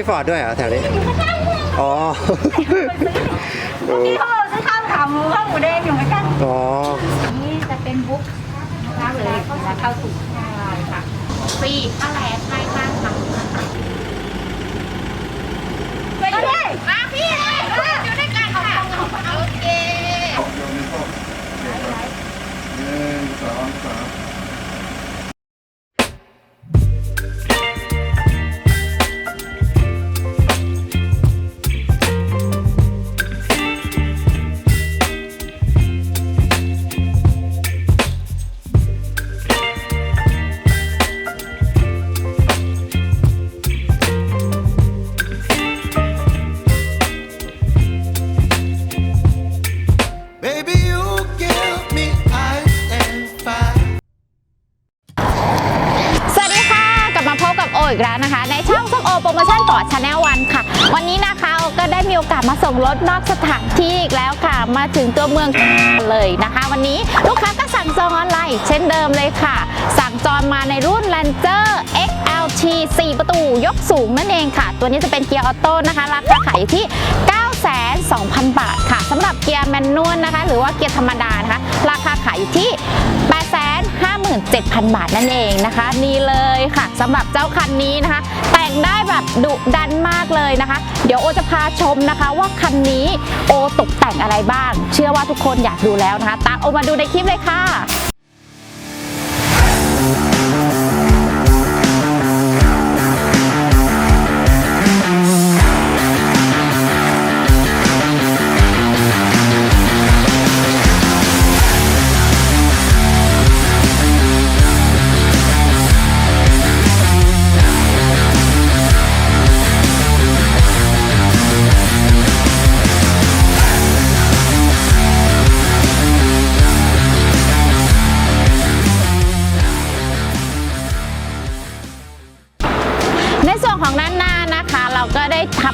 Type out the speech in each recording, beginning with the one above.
มีฟอร์ดด้วยเหรอแถวนี้ อ๋อที่เขาบอกซื้อข้าวขาหมูข้าวหมูแดงอยู่เหมือนกันอ๋อ นี่จะเป็นบุ๊กนะคะเวลาเขาเข้าสู่ใช่ค่ะฟรีค่าแรงให้บ้างค่ะไปเลยมาพี่เลยอยู่ด้วยกันค่ะโอเคหนึ่งสองสาม ถนอกสถานที่อีกแล้วค่ะ มาถึงตัวเมืองเลยนะคะ วันนี้ลูกค้าก็สั่งจองออนไลน์เช่นเดิมเลยค่ะ สั่งจองมาในรุ่น Ranger XLT 4 ประตูยกสูงนั่นเองค่ะ ตัวนี้จะเป็นเกียร์ออโต้นะคะ ราคาขายอยู่ที่9,200,000 บาทค่ะสำหรับเกียร์แมนนวลนะคะ หรือว่าเกียร์ธรรมดานะคะ ราคาขายอยู่ที่ 57,000 บาทนั่นเองนะคะ นี่เลยค่ะสำหรับเจ้าคันนี้นะคะ แต่งได้แบบดุดันมากเลยนะคะ เดี๋ยวโอจะพาชมนะคะ ว่าคันนี้โอตกแต่งอะไรบ้าง เชื่อว่าทุกคนอยากดูแล้วนะคะตามโอมาดูในคลิปเลยค่ะ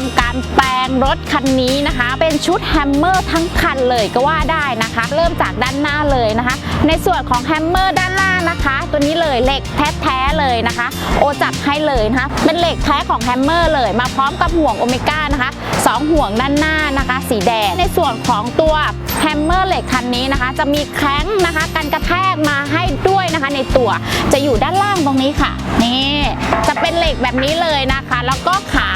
ก็ได้ทำการแปลงรถคันนี้นะคะ เป็นชุดแฮมเมอร์ทั้งคันเลยก็ว่าได้นะคะ เริ่มจากด้านหน้าเลยนะคะ ในส่วนของแฮมเมอร์ด้านล่างนะคะ ตัวนี้เลยเหล็กแท้ๆเลยนะคะ โอจัดให้เลยนะคะเป็นเหล็กแท้ของแฮมเมอร์เลยมาพร้อมกับห่วงโอเมก้านะคะสองห่วงด้านหน้านะคะ สีแดงในส่วนของตัวแฮมเมอร์เหล็กคันนี้นะคะ จะมีแข้งนะคะกันกระแทกมาให้ด้วยนะคะ ในตัวจะอยู่ด้านล่างตรงนี้ค่ะนี่จะเป็นเหล็กแบบนี้เลยนะคะ แล้วก็ขา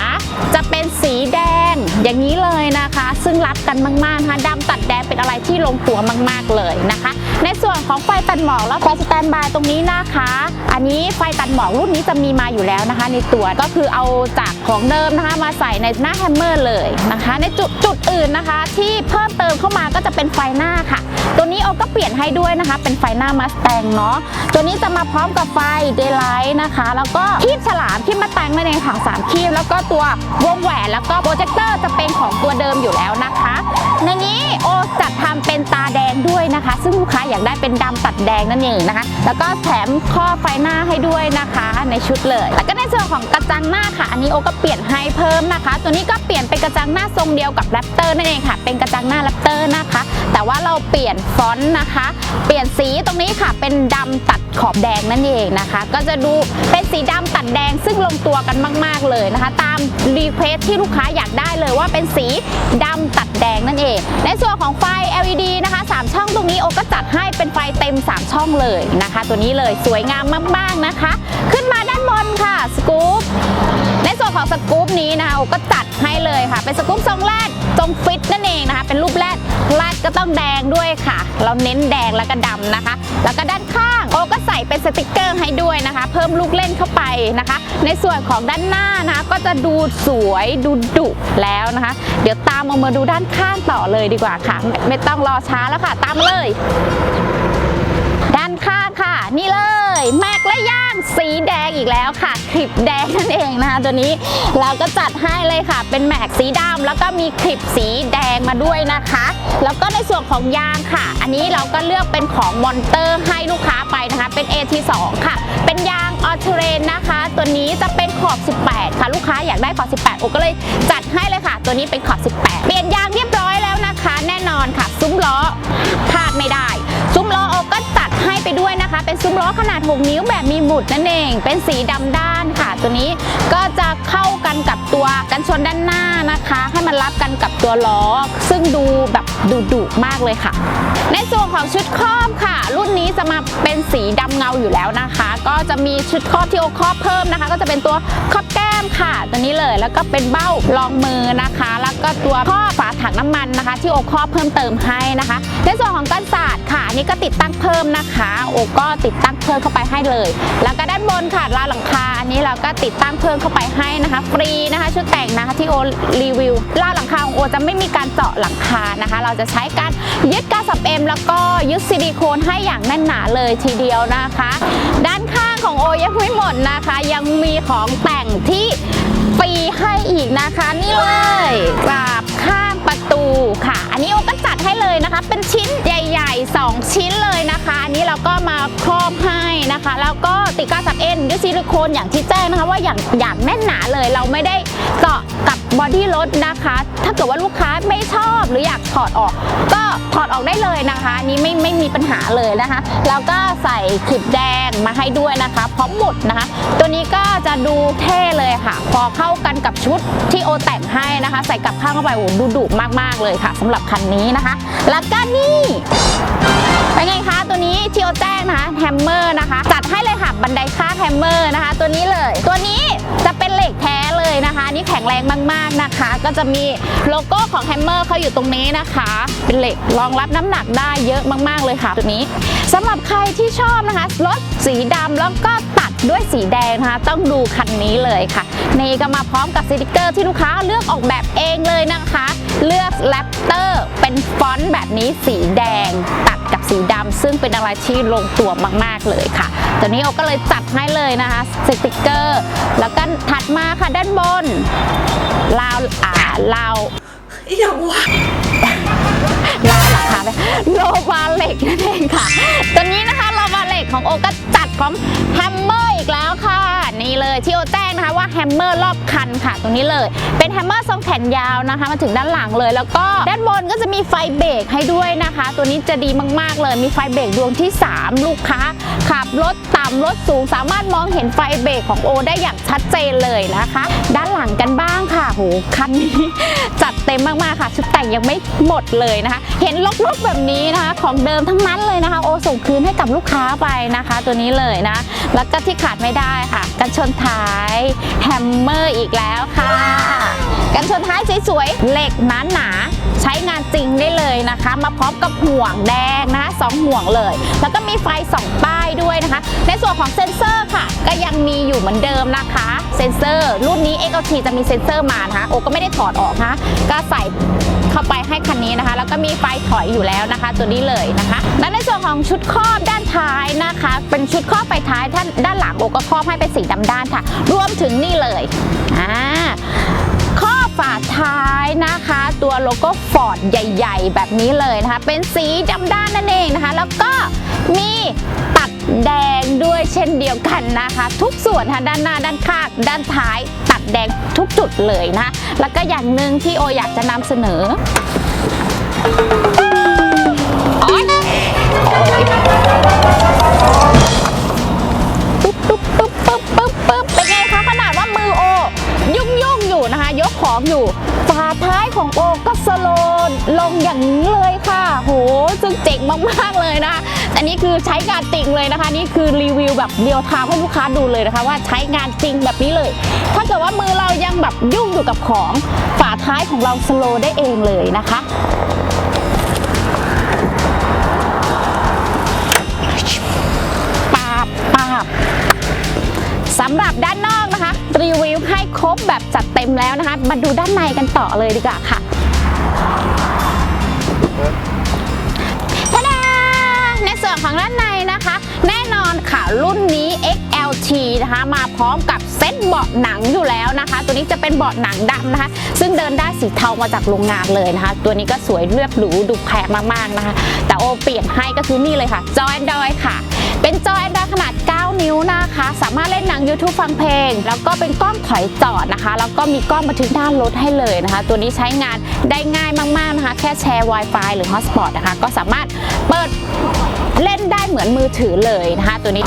จะเป็น สีแดง อย่างนี้เลยนะคะ ซึ่งรับกันมากๆนะคะดำตัดแดงเป็นอะไรที่ลงตัวมากๆเลยนะคะ ในส่วนของไฟตัดหมอกแล้วไฟสแตนบายตรงนี้นะคะ อันนี้ไฟตัดหมอกรุ่นนี้จะมีมาอยู่แล้วนะคะ ในตัวก็คือเอาจากของเดิมนะคะมาใส่ในหน้าแฮมเมอร์เลยนะคะ ในจุดจุดอื่นนะคะ ที่เพิ่มเติมเข้ามาก็จะเป็นไฟหน้าค่ะ ตัวนี้โอก็เปลี่ยนให้ด้วยนะคะ เป็นไฟหน้ามาสแตงเนาะตัวนี้จะมาพร้อมกับไฟเดย์ไลท์นะคะ แล้วก็คีบฉลามที่มาแต่งนั่นเองค่ะสามคีบแล้วก็ตัววงแหวนแล้วก็โปรเจคเตอร์จะเป็นของตัวเดิมอยู่แล้วนะคะในนี้โอจัดทำเป็นตาแดงด้วยนะคะ ซึ่งลูกค้าอยากได้เป็นดำตัดแดงนั่นเองนะคะ แล้วก็แถมข้อไฟหน้าให้ด้วยนะคะ ในชุดเลย แล้วก็ในส่วนของกระจังหน้าค่ะ อันนี้โอก็เปลี่ยนให้เพิ่มนะคะ ตัวนี้ก็เปลี่ยนเป็นกระจังหน้าทรงเดียวกับแรปเตอร์นั่นเองค่ะ เป็นกระจังหน้าแรปเตอร์นะคะ แต่ว่าเราเปลี่ยนฟอนต์นะคะ เปลี่ยนสีตรงนี้ค่ะเป็นดำตัด ขอบแดงนั่นเองนะคะ ก็จะดูเป็นสีดำตัดแดงซึ่งลงตัวกันมาก ๆ เลยนะคะ ตามรีเควสที่ลูกค้าอยากได้เลยว่าเป็นสีดำตัดแดงนั่นเอง ในส่วนของไฟ LED นะคะ 3 ช่องตรงนี้โอก็จัดให้เป็นไฟเต็ม 3 ช่องเลยนะคะ ตัวนี้เลยสวยงามมาก ๆ นะคะ ขึ้นมาด้านบนค่ะสกู๊ปในส่วนของสกู๊ปนี้นะคะโอก็จัดให้เลยค่ะ เป็นสกู๊ปทรงแรดทรงฟิตนั่นเองนะคะ เป็นรูปแรดแร ก็ต้องแดงด้วยค่ะ เราเน้นแดงแล้วก็ดำนะคะ แล้วก็ด้านข้างโอก็ใส่เป็นสติกเกอร์ให้ด้วยนะคะ เพิ่มลูกเล่นเข้าไปนะคะ ในส่วนของด้านหน้านะก็จะดูสวยดูดุแล้วนะคะ เดี๋ยวตามเอกมาดูด้านข้างต่อเลยดีกว่าค่ะ ไม่ต้องรอช้าแล้วค่ะ ตามเลยด้านข้าง นี่เลยแม็กและย่างสีแดงอีกแล้วค่ะคลิปแดงนั่นเองนะคะตัวนี้เราก็จัดให้เลยค่ะ เป็นแม็กสีดำแล้วก็มีคลิปสีแดงมาด้วยนะคะ แล้วก็ในส่วนของยางค่ะ อันนี้เราก็เลือกเป็นของมอนเตอร์ให้ลูกค้าไปนะคะ เป็น AT2 ค่ะ เป็นยางออเทเรนนะคะ ตัวนี้จะเป็นขอบ 18 ค่ะ ลูกค้าอยากได้ขอบ 18โอก็เลยจัดให้เลยค่ะ ตัวนี้เป็นขอบ 18 เปลี่ยนยางเรียบร้อย อขนาด 6 นิ้วแบบมีหมุดนั่นเอง เป็นสีดำด้านค่ะ ตัวนี้ก็จะเข้ากันกับตัวกันชนด้านหน้านะคะ ให้มันรับกันกับตัวล้อ ซึ่งดูแบบดุดุมากเลยค่ะ ในส่วนของชุดครอบค่ะ รุ่นนี้จะมาเป็นสีดำเงาอยู่แล้วนะคะ ก็จะมีชุดครอบที่โอครอบเพิ่มนะคะ ก็จะเป็นตัวครอบแก้ มค่ะ ตัวนี้เลยแล้วก็เป็นเบ้ารองมือนะคะ แล้วก็ตัวครอบฝาถังน้ำมันนะคะ ที่โอครอบเพิ่มเติมให้นะคะ ในส่วนของกันศาสตร์ค่ะอันนี่ก็ติดตั้งเพิ่มนะคะ โอก็ติดตั้งเพิ่มเข้าไปให้เลย แล้วก็ด้านบนค่ะราวหลังคาอันนี้เราก็ติดตั้งเพิ่มเข้าไปให้นะคะ ฟรีนะคะ ชุดแต่งนะคะที่โอรีวิวราวหลังคาของโอจะไม่มีการเจาะหลังคานะคะ เราจะใช้การยึดกาสับเอ็มแล้วก็ยึดซิลิโคนให้อย่างแน่นหนาเลยทีเดียวนะคะ ด้าน ของโอยังไม่หมดนะคะ ยังมีของแต่งที่ฟรีให้อีกนะคะนี่เลยกราบข้างประตูค่ะ อันนี้โอก็จัดให้เลยนะคะ เป็นชิ้นใหญ่ๆ 2 ชิ้นเลยนะคะ อันนี้เราก็มาครอบให้นะคะ แล้วก็ติดกาสับเอ็นด้วยซิลิโคนอย่างที่แจ้งนะคะ ว่าอย่างอย่างแน่นหนาเลยเราไม่ได้เจาะ กับบอดี้รถนะคะ ถ้าเกิดว่าลูกค้าไม่ชอบหรืออยากถอดออก ก็ถอดออกได้เลยนะคะนี้ไม่ไม่มีปัญหาเลยนะคะ แล้วก็ใส่ขีดแดงมาให้ด้วยนะคะพร้อมหมดนะคะ ตัวนี้ก็จะดูเท่เลยค่ะ พอเข้ากันกับชุดที่โอแต่งให้นะคะ ใส่กับข้างเข้าไปโอ้ดูดุมากๆเลยค่ะสำหรับคันนี้นะคะ แล้วก็นี่ เป็นไงคะตัวนี้ที่โอแจ้งนะคะแฮมเมอร์นะคะ จัดให้เลยค่ะบันไดข้าแฮมเมอร์นะคะ ตัวนี้เลย ตัวนี้จะเป็นเหล็กแท้เลยนะคะนี่แข็งแรงมากๆนะคะ ก็จะมีโลโก้ของแฮมเมอร์เขาอยู่ตรงนี้นะคะ เป็นเหล็กรองรับน้ำหนักได้เยอะมากๆเลยค่ะ ตัวนี้สำหรับใครที่ชอบนะคะรถสีดำแล้วก็ตัดด้วยสีแดงนะคะ ต้องดูคันนี้เลยค่ะนี่ก็มาพร้อมกับสติกเกอร์ที่ลูกค้าเลือกออกแบบเองเลยนะคะ เลือกแรปเตอร์เป็นฟอนต์แบบนี้สีแดงตัดกับ สีดำซึ่งเป็นอะไรที่ลงตัวมาก ๆ เลยค่ะตัวนี้โอก็เลยจัดให้เลยนะคะสติกเกอร์ แล้วก็ถัดมาค่ะด้านบนลาวอ่าลาวอย่างวะลาวหลังคาโลบาเหล็กนั่นเองค่ะ ตัวนี้นะคะโลบาเหล็กของโอก็จัดพร้อมแฮมเมอร์อีกแล้วค่ะ นี่เลยที่โอแจ้งนะคะว่าแฮมเมอร์รอบคันค่ะตรงนี้เลย เป็นแฮมเมอร์ทรงแขนยาวนะคะ มาถึงด้านหลังเลย แล้วก็ด้านบนก็จะมีไฟเบรกให้ด้วยนะคะ ตัวนี้จะดีมากๆเลย มีไฟเบรกดวงที่ 3 ลูกค้า ขับรถต่ำรถสูง สามารถมองเห็นไฟเบรกของโอได้อย่างชัดเจนเลยนะคะ ด้านหลังกันบ้างค่ะโหคันนี้จัดเต็มมากๆค่ะ ชุดแต่งยังไม่หมดเลยนะคะ เห็นลกๆแบบนี้นะคะ ของเดิมทั้งนั้นเลยนะคะ โอส่งคืนให้กับลูกค้าไปนะคะ ตัวนี้เลยนะ แล้วก็ที่ขาดไม่ได้ค่ะกันชนท้ายแฮมเมอร์อีกแล้วค่ะ กันชนท้ายสวยๆเหล็กหนาๆ ใช้งานจริงได้เลยนะคะ มาพร้อมกับห่วงแดงนะคะสองห่วงเลย แล้วก็มีไฟสองป้ายด้วยนะคะ ในส่วนของเซ็นเซอร์ค่ะ ก็ยังมีอยู่เหมือนเดิมนะคะ เซ็นเซอร์รุ่นนี้ XLT จะมีเซ็นเซอร์มานะคะโอก็ไม่ได้ถอดออกนะคะก็ใส่เข้าไปให้คันนี้นะคะ แล้วก็มีไฟถอยอยู่แล้วนะคะ ตัวนี้เลยนะคะและในส่วนของชุดครอบด้านท้ายนะคะ เป็นชุดครอบไฟท้ายท่านด้านหลังโอก็ครอบให้เป็นสีดำด้านค่ะ รวมถึงนี่เลยอ่า ฝาท้ายนะคะ ตัวโลโก้ฟอร์ดใหญ่ ๆ แบบนี้เลยนะคะ เป็นสีดำด้านนั่นเองนะคะ แล้วก็มีตัดแดงด้วยเช่นเดียวกันนะคะ ทุกส่วนค่ะด้านหน้าด้านข้างด้านท้าย ตัดแดงทุกจุดเลยนะ แล้วก็อย่างหนึ่งที่โออยากจะนำเสนอโอ๊ย องอยู่ฝาท้ายของโอก็สโลนลงอย่างนี้เลยค่ะ โหซึ่งเจ๋งมากๆเลยนะอันนี้คือใช้งานจริงเลยนะคะ นี่คือรีวิวแบบเดียวทางให้ลูกค้าดูเลยนะคะ ว่าใช้งานจริงแบบนี้เลย ถ้าเกิดว่ามือเรายังแบบยุ่งอยู่กับของฝาท้ายของเราสโลได้เองเลยนะคะำหรับด้านนอกนะคะ รีวิวให้ครบแบบจัดเต็มแล้วนะคะ มาดูด้านในกันต่อเลยดีกว่าค่ะทะดาในส่วนของด้านในนะคะ แน่นอนค่ะรุ่นนี้ XLT นะคะมาพร้อมกับเซ็ตเบาะหนังอยู่แล้วนะคะ ตัวนี้จะเป็นเบาะหนังดำนะคะ ซึ่งเดินได้สีเทามาจากโรงงานเลยนะคะ ตัวนี้ก็สวยเรียบหรูดูแพงมากๆนะคะ แต่โอเปลี่ยนให้ก็คือนี่เลยค่ะจอ Android ค่ะ เป็นจอ Android ขนาด9 นิ้วนะคะ สามารถเล่นหนัง YouTube ฟังเพลง แล้วก็เป็นกล้องถอยจอดนะคะ แล้วก็มีกล้องบันทึกด้านรถให้เลยนะคะ ตัวนี้ใช้งานได้ง่ายมากๆนะคะ แค่แชร์ Wi-Fi หรือ Hotspot นะคะ ก็สามารถเปิดเล่นได้เหมือนมือถือเลยนะคะ ตัวนี้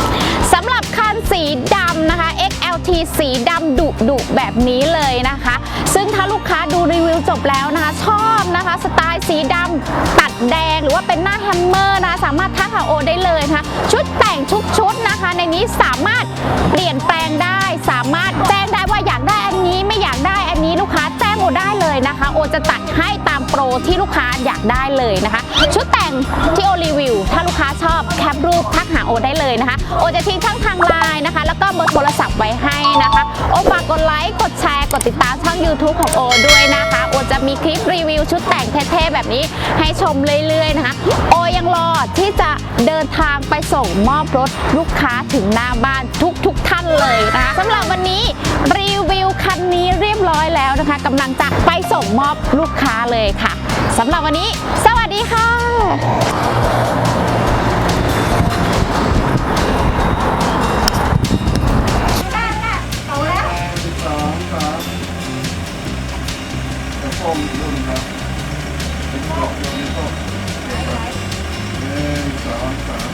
สำหรับคันสีดำนะคะ XLT สีดำดุดุแบบนี้เลยนะคะ ซึ่งถ้าลูกค้าดูรีวิวจบแล้วนะคะ ชอบนะคะสไตล์สีดำตัดแดงหรือว่าเป็นหน้าแฮมเมอร์นะสามารถทักหาโอได้เลยนะคะชุดแต่งทุกชุดนะคะ ในนี้สามารถเปลี่ยนแปลงได้ สามารถแจ้งได้ว่าอยากได้อันนี้ไม่อยากได้อันนี้ลูกค้าแจ้งโอได้เลยนะคะ โอจะตัดให้ โปรที่ลูกค้าอยากได้เลยนะคะ ชุดแต่งที่โอรีวิว ถ้าลูกค้าชอบแคปรูปทักหาโอได้เลยนะคะ โอจะทิ้งทั้งทางไลน์นะคะ แล้วก็เบอร์โทรศัพท์ไว้ให้นะคะ โอฝากกดไลค์ กดแชร์ กดติดตามช่อง YouTube ของโอด้วยนะคะ โอจะมีคลิปรีวิวชุดแต่งเท่ๆแบบนี้ให้ชมเรื่อยๆนะคะ โอยังรอที่จะ ส่งมอบรถลูกค้าถึงหน้าบ้านทุกๆท่านเลยนะคะสำหรับวันนี้รีวิวคันนี้เรียบร้อยแล้วนะคะกำลังจะไปส่งมอบลูกค้าเลยค่ะสำหรับวันนี้ สวัสดีค่ะเอาแล้วหนึ่งสองสามเดี๋ยวโฟมอีกรุ่นครับเป็นกรอบโยนในโต๊ะหนึ่งสองสาม